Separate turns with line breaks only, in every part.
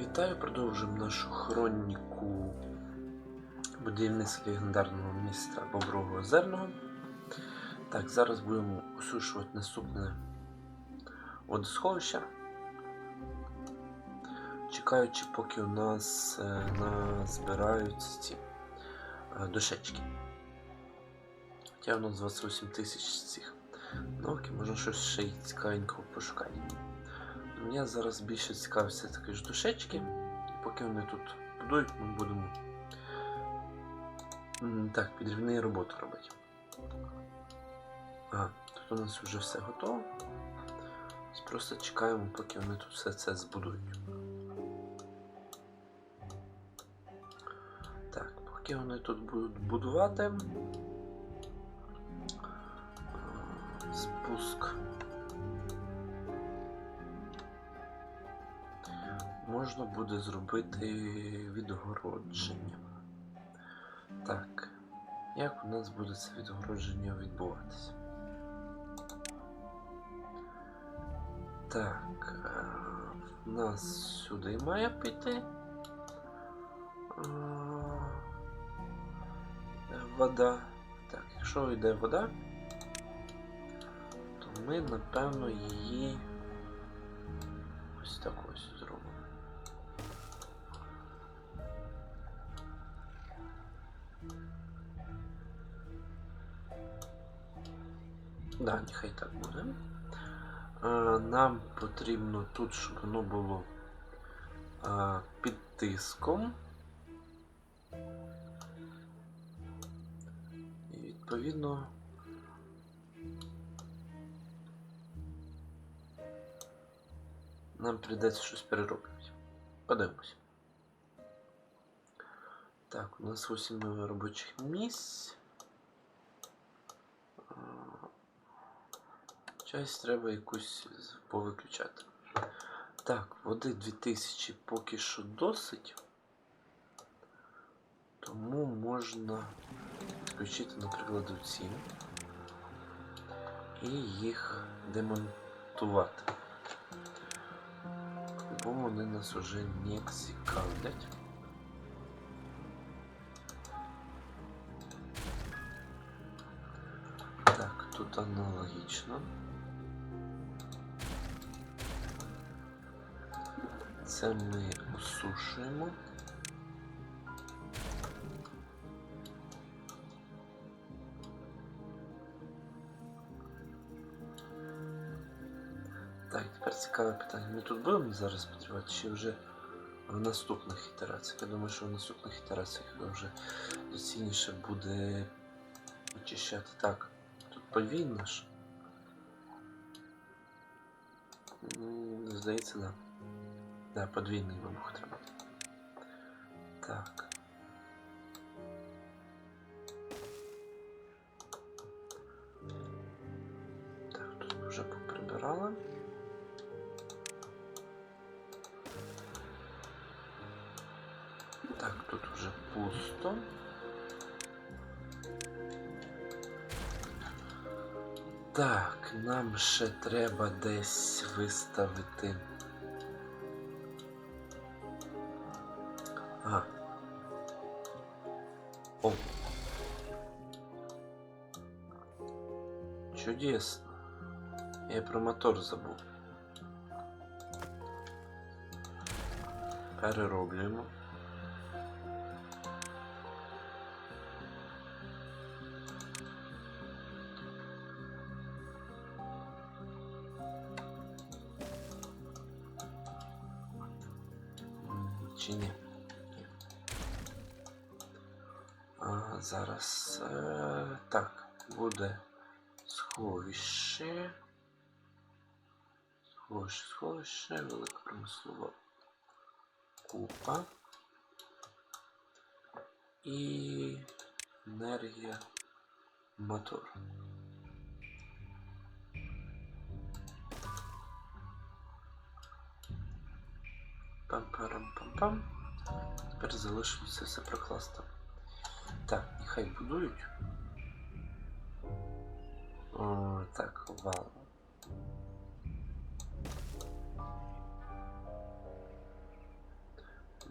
Вітаю, продовжуємо нашу хроніку будівництва легендарного міста Бобрового Озерного. Так, зараз будемо осушувати наступне водосховище. Чекаючи, поки у нас е, назбираються ці е, дошечки. Хоча у нас 28 тисяч цих. Окей, можна щось ще й цікавенького пошукати. Я зараз більше цікавився такі ж душечки. Поки вони тут будують, ми будемо так, підрівні роботу робити. А, тут у нас вже все готово. Просто чекаємо, поки вони тут все це збудують. Так, поки вони тут будуть будувати. е, Спуск. Можна буде зробити відгородження. Так, як у нас буде це відгородження відбуватися? Так, е, в нас сюди має піти. е, Вода. Так, якщо йде вода, то ми напевно її Да, нехай так буде. Е, Нам потрібно тут, щоб воно було е, під тиском. І відповідно. Нам прийдеться щось перероблювати. Подивимось. Так, у нас 8 робочих місць. Часть треба якусь повиключати. Так, води 2000 поки що досить. Тому можна включити, наприклад, ці і їх демонтувати. Бо вони нас уже не цікавлять. Так, тут аналогічно. Це ми осушуємо. Так, тепер цікаве питання. Ми тут будемо зараз підривати, чи вже в наступних ітераціях? Я думаю, що в наступних ітераціях вже доцільніше буде очищати. Так, тут подвійно ж. Здається, так. Да. Да, подвійний вибух треба. Так. Так, тут ми вже поприбирали. Так, тут вже пусто. Так, нам ще треба десь виставити. Чудесно. Я про мотор забув. Перероблюємо. Сховище, велика промислова купа. І енергія мотор. Пам-парам-пам-пам. Тепер залишилося все прокласти. Так, нехай будують. О, так, вал.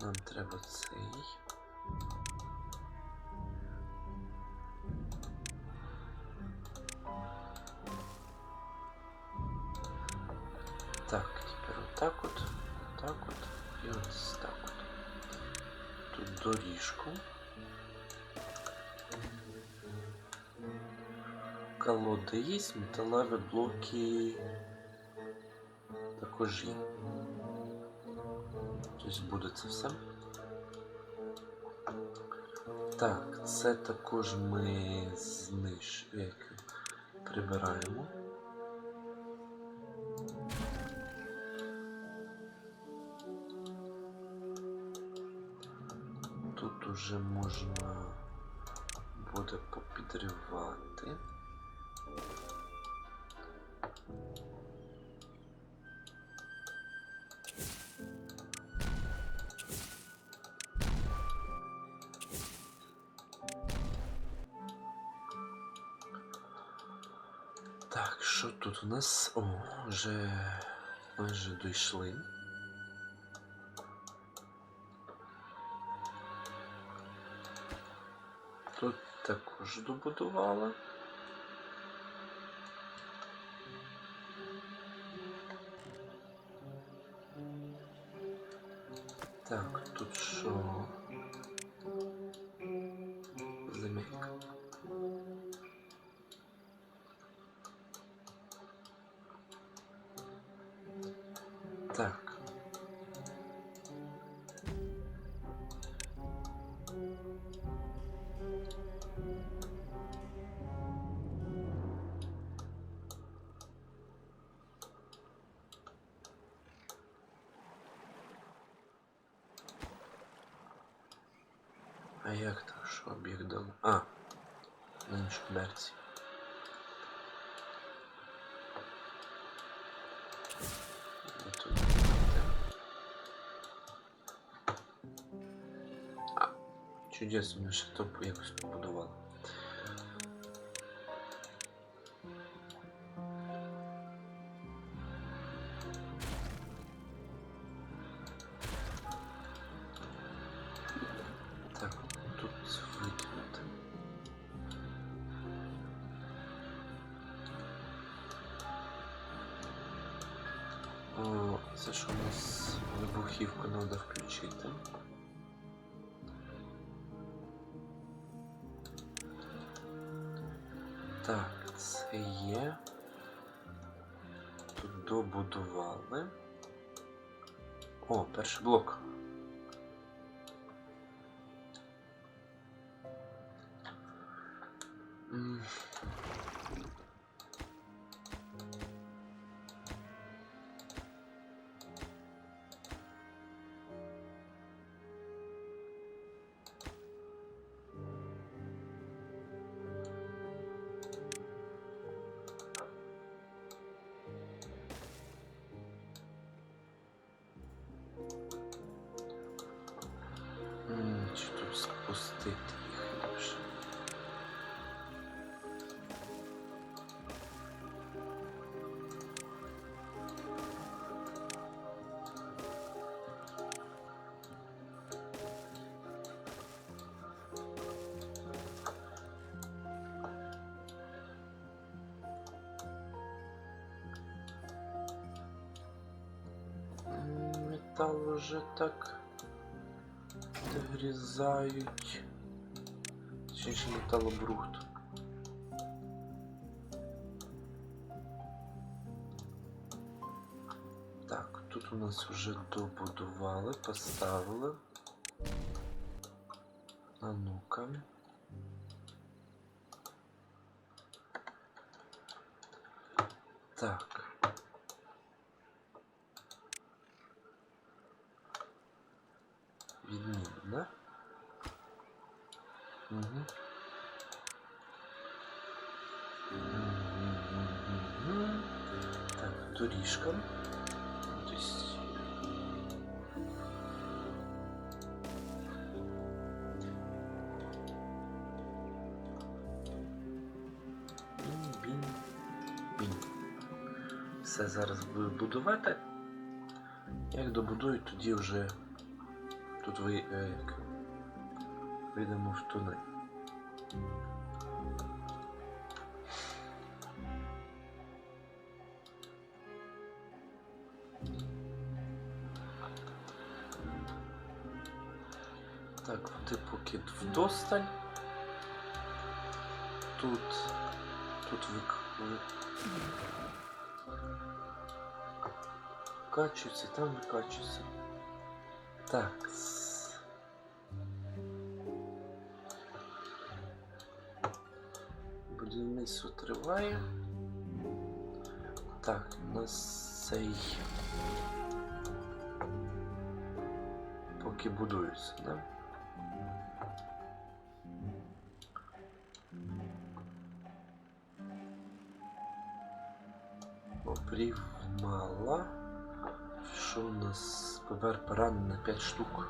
Нам треба цей. Так, тепер отак от, отак от і ось так от. Тут доріжку. Колода є, металеві блоки також є. Тобто буде це все. Так, це також ми зниж... прибираємо. Тут уже можна буде попідривати. Нас? О, вже майже дійшли. Тут також добудували. Чудесно, ще то якось побудували. Добудували. О, перший блок. Метал уже так догрізають. Точніше металобрухт. Так, тут у нас вже добудували, поставили. А ну-ка. Так. Відмінно, да? Угу. Так, доріжка. То есть... Бінь, бінь, бінь. Все зараз буду будувати. Як добудують, тоді вже тут ви, як, вийдемо в тунель. Так, ти поки вдосталь. Тут. Тут вик... ви- Викачується, там викачується. Так. С- триває. Так, у нас цей. Поки будується, да? Обрів мала. Що у нас ПВР поранений на 5 штук.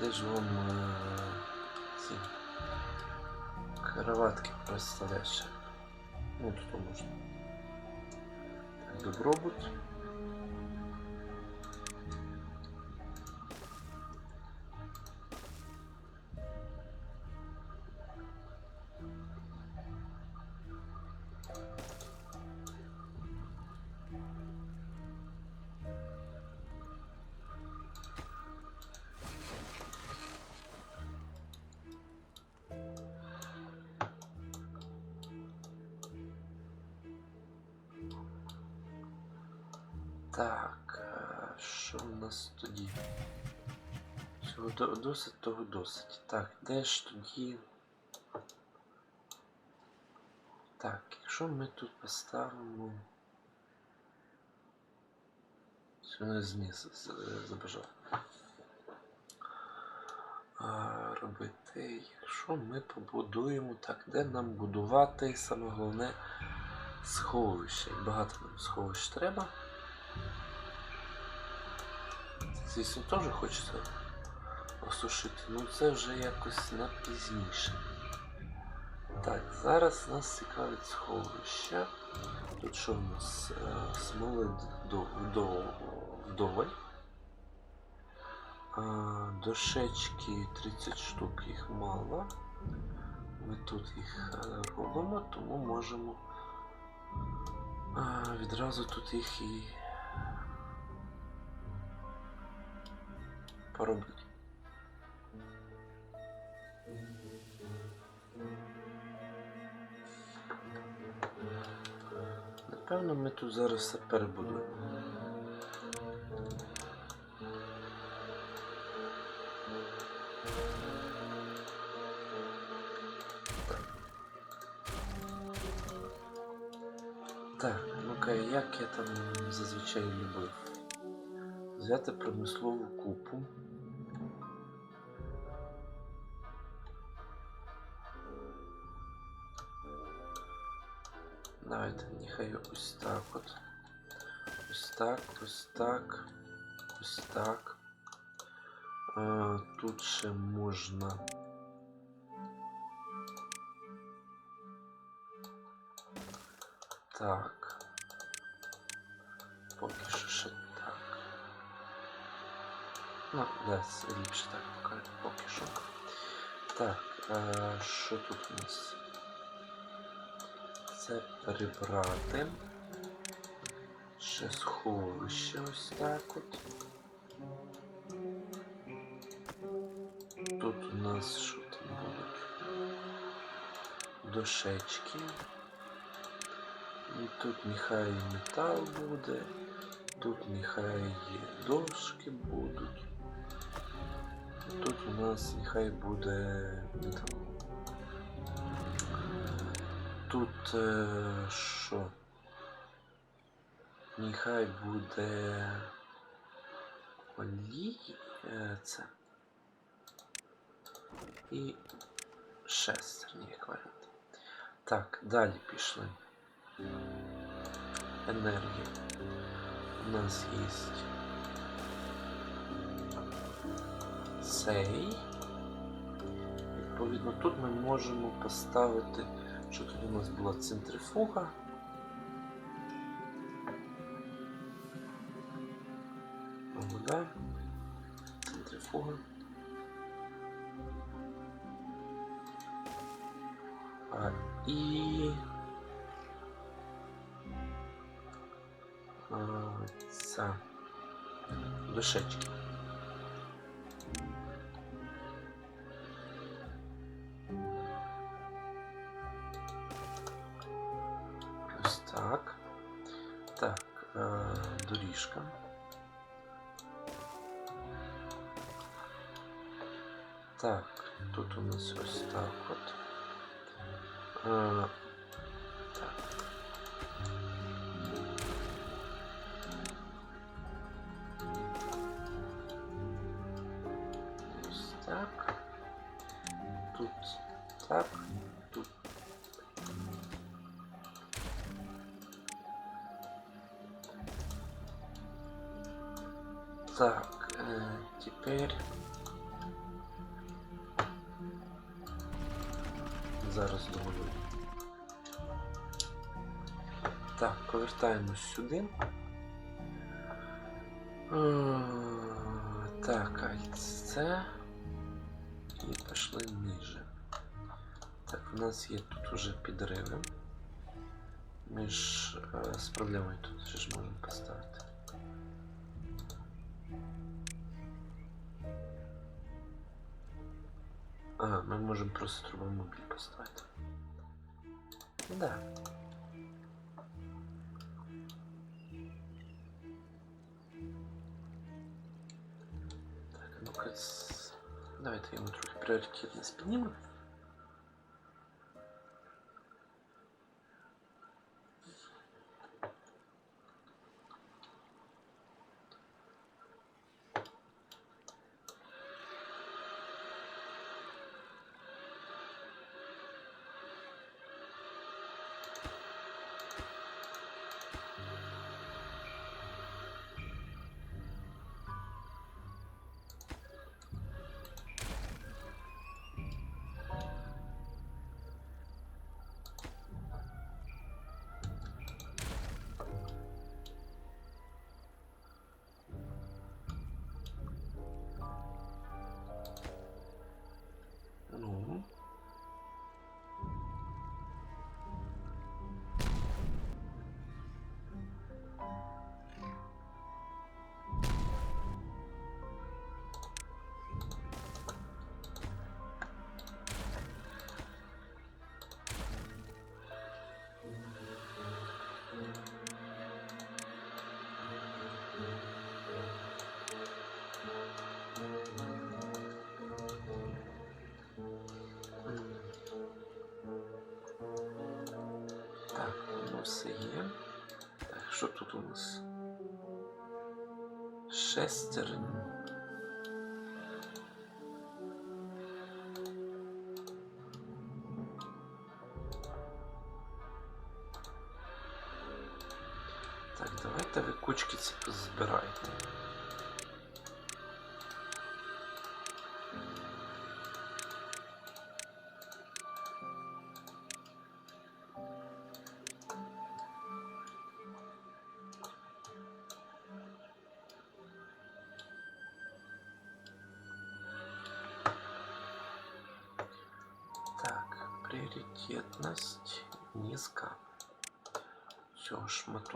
Де ж вам е, кроватки представляешь. Ну, тут можно. Добробут. Досить, того досить. Так, де ж тоді. Так, якщо ми тут поставимо. Що не зміс з- забажав. Робити, якщо ми побудуємо так, де нам будувати саме головне сховище. Багато нам сховищ треба. Звісно, теж хочеться осушити, ну це вже якось на пізніше. Так, зараз нас цікавить сховище. Тут що в нас? Е, Смоли вдо- вдо- вдоволь. А, Дошечки 30 штук, їх мало. Ми тут їх е, робимо, тому можемо відразу тут їх і поробити. Напевно, ми тут зараз все перебудуємо. Так, ну-ка, як я там зазвичай любив? Взяти промислову купу. Ось так от. Ось так, ось так, ось так. А, тут ще можна. Так. Поки що так. Ну, да, ліпше так поки, що. Так, а, тут у нас? Це перебрати. Ще сховище ось так от. Тут у нас що там будуть? Дошечки. І тут нехай метал буде. Тут нехай дошки будуть. Тут у нас нехай буде метал. Що? Нехай буде олій. е, Це. І шестерні, варіант. Так, далі пішли. Енергія. У нас є цей. Відповідно, тут ми можемо поставити, тут у нас була центрифуга. сюди. Центрифуга. А, і... А, ця. Так. Так, э, теперь зараз договорю. Так, повертаємось сюди. Е, Так, а це і пішли ниже. Так, у нас є тут уже підриви. Ми ж е, з проблемою тут ще ж можемо поставити. А, ми можемо просто трубомобіль поставити. Да. Так, а ну-ка. с- Давайте йому трохи пріоритетність піднімемо. Воно все є. Так, що тут у нас? Шестерень.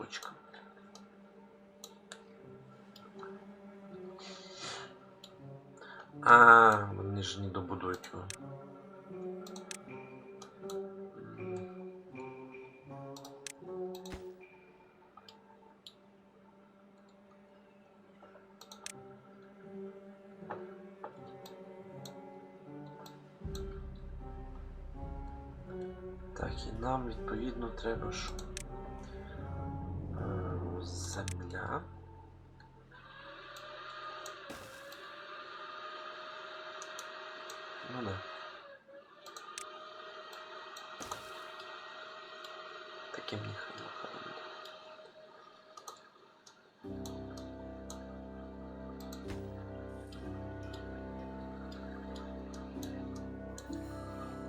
Шматочком. А, вони ж не добудують його. Так, і нам відповідно треба що?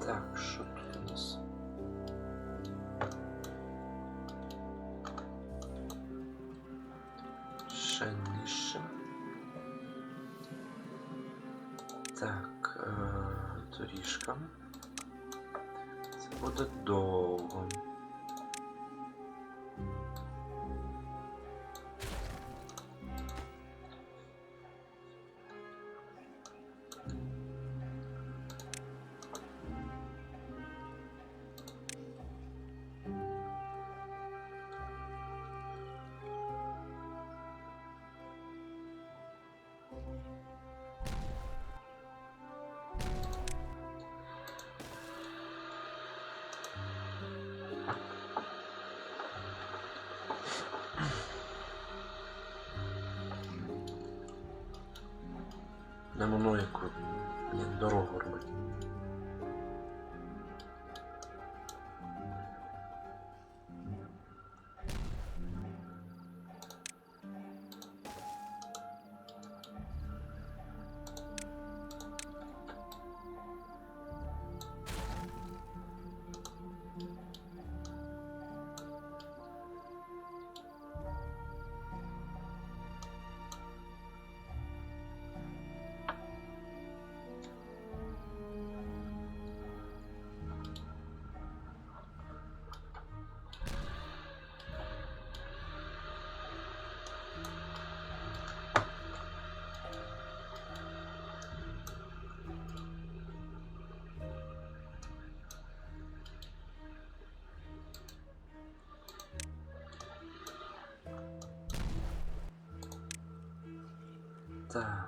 Так, что тут у нас? Ще. Так, доріжка. Це это долго. Не мною, як дорогу робить. Так.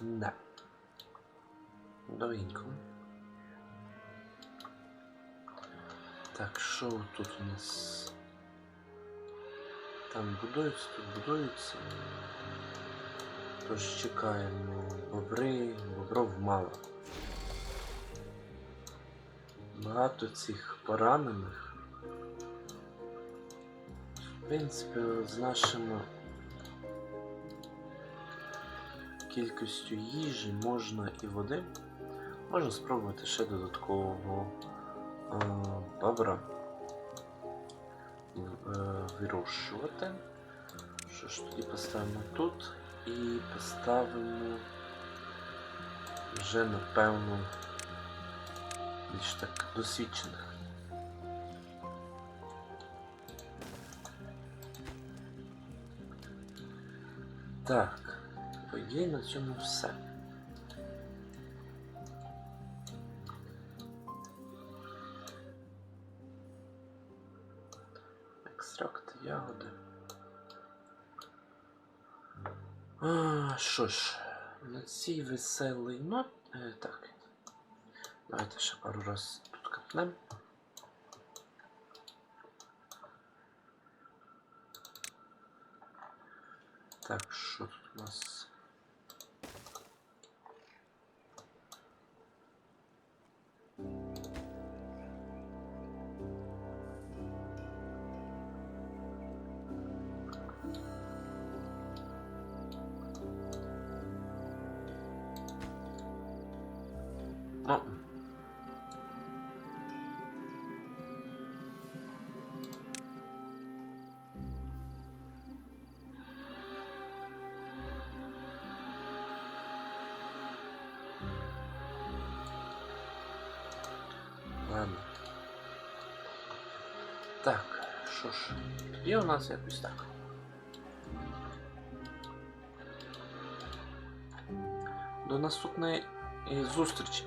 Да. Довгенько. Так, що тут у нас? Там будується, тут будується. Тож чекаємо бобри, бобров мало. Багато цих поранених. В принципі, з нашими кількістю їжі можна і води. Можна спробувати ще додаткового е, бобра в- е, вирощувати. Що ж тоді поставимо тут і поставимо вже напевно більш так досвідчених. Так, по ідеї на цьому все. Екстракт ягоди. А, що ж, на цій веселий нот. Е, так. Давайте ще пару раз тут капнем. Так, що тут у нас? Що ж, і у нас якось так. До наступної е, зустрічі.